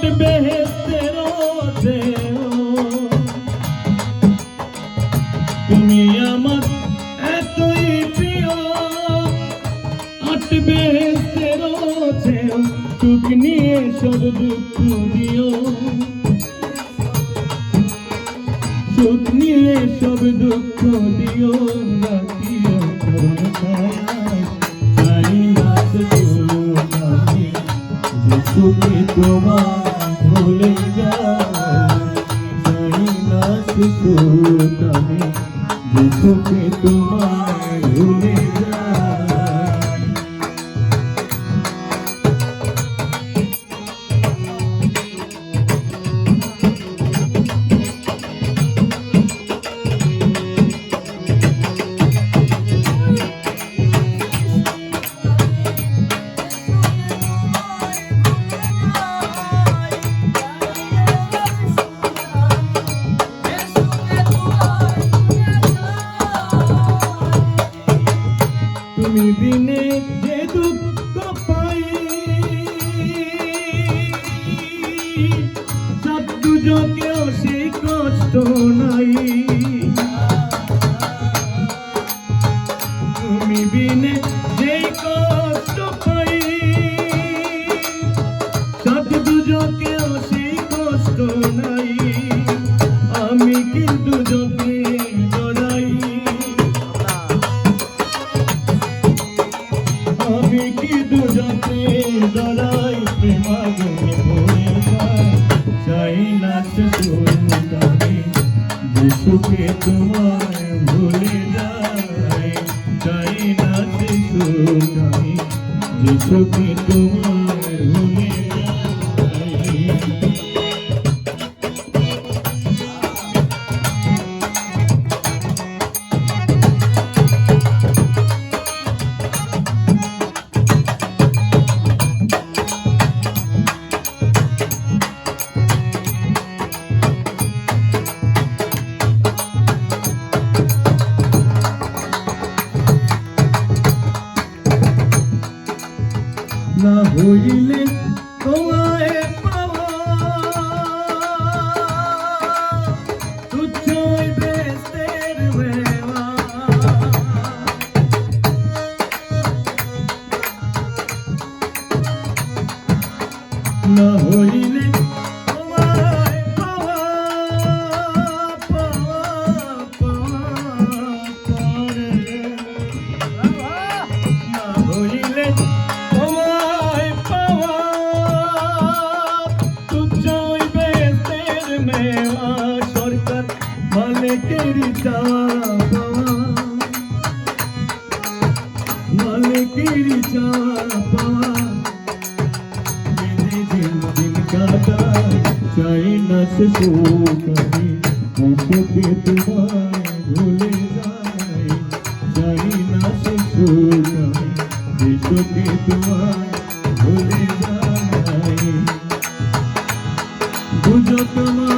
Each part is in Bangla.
জট বেহেস্তে রোজে তুমি আমার এতই প্রিয়। আট বেহেস্তে রোজে চুক নিয়ে সব দুঃখ দিও চোখ নিয়ে সব দুঃখ দিও রাখিও তোমার সব সেই কষ্ট নাই। তুমি বিনে যেই কষ্ট পাই সব দুজকেও সেই কষ্ট নাই। আমি কিন্তু যোগে আমি কি দুজনে জড়াই প্রেমাগুনে ভরে যাই চাই না সে সুন্দরী যে সুখে তোমায় ভুলে যাই চাই না সে সুখে তোমায় ভুলে হইলে তোমায় পাওয়া। বেওয়া না হইলে মালিকেরই চাওয়া মালিকেরই চাওয়া মেরে দিন দিন কাটায় চাই না সে সুখ আমি সুখে তোমায় ভুলে যাই চাই না সে সুখ আমি সুখে তোমায় ভুলে যাই বুঝো তোমার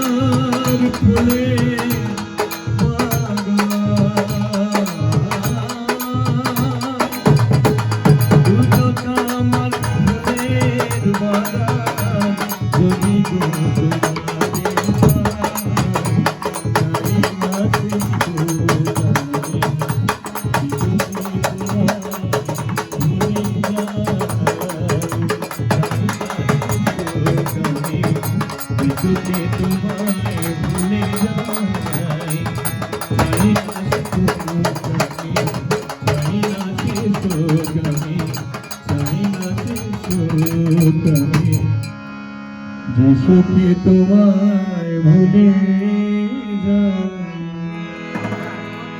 যে সুখে তোমায় ভুলে